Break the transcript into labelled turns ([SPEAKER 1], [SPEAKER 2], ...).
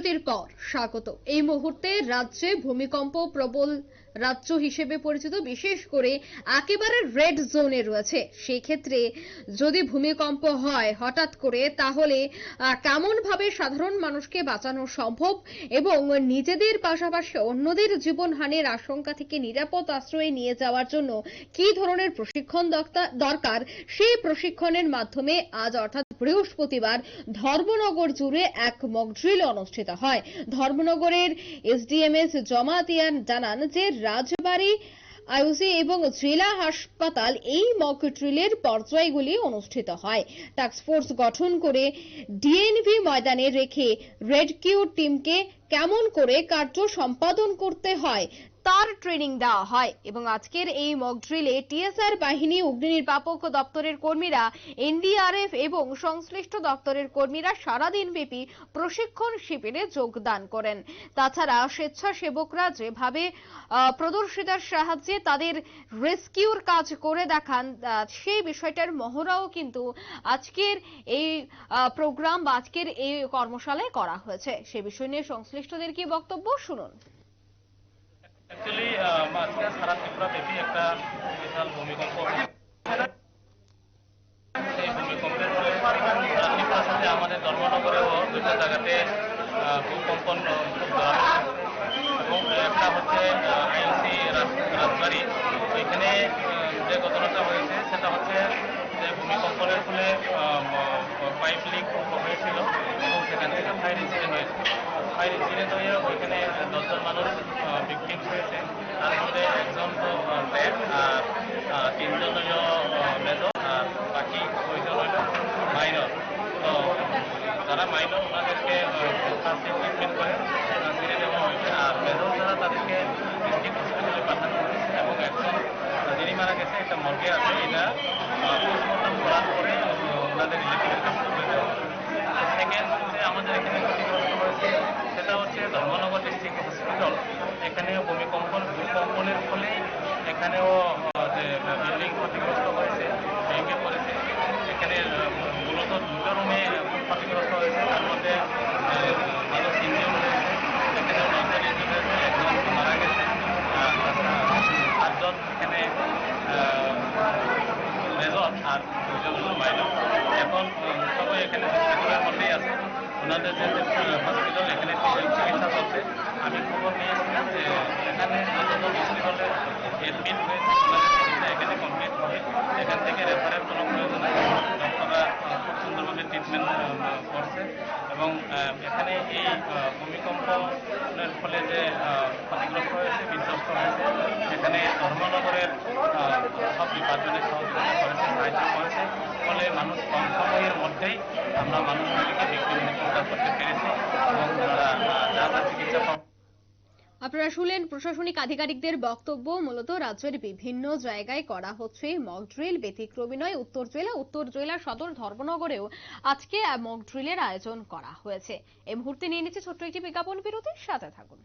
[SPEAKER 1] বিরতির পর স্বাগত। এই মুহূর্তে রাজ্যে ভূমিকম্প প্রবল রাজ্য হিসেবে পরিচিত, বিশেষ করে একেবারে রেড জোনে রয়েছে। সেই ক্ষেত্রে যদি ভূমিকম্প হয় হঠাৎ করে, তাহলে কেমন ভাবে সাধারণ মানুষকে বাঁচানো সম্ভব এবং নিজেদের পাশাপাশি অন্যদের জীবনহানির আশঙ্কা থেকে নিরাপদ আশ্রয়ে নিয়ে যাওয়ার জন্য কি ধরনের প্রশিক্ষণ দরকার? সেই প্রশিক্ষণের মাধ্যমে আজ অর্থাৎ বৃহস্পতিবার ধর্মনগর জুড়ে এক মকড্রিল অনুষ্ঠিত হয়। ধর্মনগরের এসডিএমএস জমাতিয়ান জানান যে রাজবাড়ী আইউসি এবং জেলা হাসপাতাল এই মক ড্রিলের পর্যায়গুলি অনুষ্ঠিত হয়। টাস্কফোর্স গঠন করে ডিএনভি ময়দানে রেখে রেডকিউ টিমকে কেমন করে কার্য সম্পাদন করতে হয় তার ট্রেনিং দেওয়া হয়। এবং আজকের এই মক ড্রিলে টিএসআর বাহিনী অগ্নি নির্বাপক দপ্তরের কর্মীরা এনডিআরএফ এবং সংশ্লিষ্ট দপ্তরের কর্মীরা সারাদিন ব্যাপী প্রশিক্ষণ শিবিরে যোগদান করেন। তাছাড়া স্বেচ্ছাসেবকরা যেভাবে প্রদর্শিতার সাহায্যে তাদের রেস্কিউর কাজ করে দেখান সেই বিষয়টার মহড়াও কিন্তু আজকের এই প্রোগ্রাম বা আজকের এই কর্মশালায় করা হয়েছে। সে বিষয় নিয়ে সংশ্লিষ্টদের কি বক্তব্য? শুনুন।
[SPEAKER 2] অ্যাকচুয়ালি আজকে সারা বিশাল ভূমিকম্প। সেই খুব হচ্ছে আইএনসি যে ঘটনাটা হয়েছে, সেটা হচ্ছে যে ভূমিকম্পনের ফলে পাইপ লিক হয়েছিল। এবং সেখান থেকে ফায়ার ইনসিডেন্ট হয়েছে। ফায়ার ইনসিডেন্ট হয়ে ওইখানে দশজন মানুষ ভিকটিম হয়েছে তার মধ্যে একজন আহ, তিনজন হইল মেজর আর বাকি দুইজন হইল মাইনর তো যারা মাইনর ওনাদেরকে ফার্স্ট ট্রিটমেন্ট করে ছেড়ে দেওয়া হয়েছে আর মেজর যারা তাদেরকে ডিস্ট্রিক্ট হসপিটালে পাঠানো হয়েছে এবং একজন যিনি মারা গেছে একটা মর্গে আছে এটা পোস্টমর্টম করার পরে ওনাদের রিলেটিভের কাছে তুলে দেওয়া সেকেন্ড আমাদের এখানে ক্ষতিগ্রস্ত হয়েছে সেটা হচ্ছে ধর্মনগর ডিস্ট্রিক্ট হসপিটাল এখানে ভূমিকম্প ভূকম্পনের ফলে এখানেও যে বিল্ডিং ক্ষতিগ্রস্ত হয়েছে, ভেঙে পড়েছে, এখানে মূলত দুটো রুমে ক্ষতিগ্রস্ত হয়েছে, তার মধ্যে মানুষ তিনজন হয়েছে এখানে একজন মারা গেছে আর দুজন এখন সবাই এখানে আছে। ওনাদের যে হসপিটাল এখানে চিকিৎসা চলছে আমি খবর নিয়েছিলাম যে এখানে যতজন হসপিটালে এখানে কমপ্লিট হবে এখান থেকে রেফারের কোনো প্রয়োজন নেই ডক্টররা খুব সুন্দরভাবে ট্রিটমেন্ট করছে এবং এখানে এই আহ, ভূমিকম্পনের ফলে যে ক্ষতিগ্রস্ত হয়েছে বিধ্বস্ত হয়েছে এখানে ধর্মনগরের সব ডিপার্টমেন্টের সহযোগিতা করেছে সাহায্য করেছে ফলে মানুষ কম সময়ের মধ্যেই আমরা মানুষগুলিকে ব্যক্তিগত করতে পেরেছি এবং যারা আহ, যা যা চিকিৎসা পাবে
[SPEAKER 1] আপনারা শুনলেন প্রশাসনিক আধিকারিকদের বক্তব্য মূলত রাজ্যের বিভিন্ন জায়গায় করা হচ্ছে মক ড্রিল ব্যতিক্রমী নয় উত্তর জেলা উত্তর জেলা সদর ধর্মনগরেও আজকে মক ড্রিলের আয়োজন করা হয়েছে। এই মুহূর্তে নিয়ে নিচ্ছে ছোট্ট একটি বিজ্ঞাপন বিরতির, সাথে থাকুন।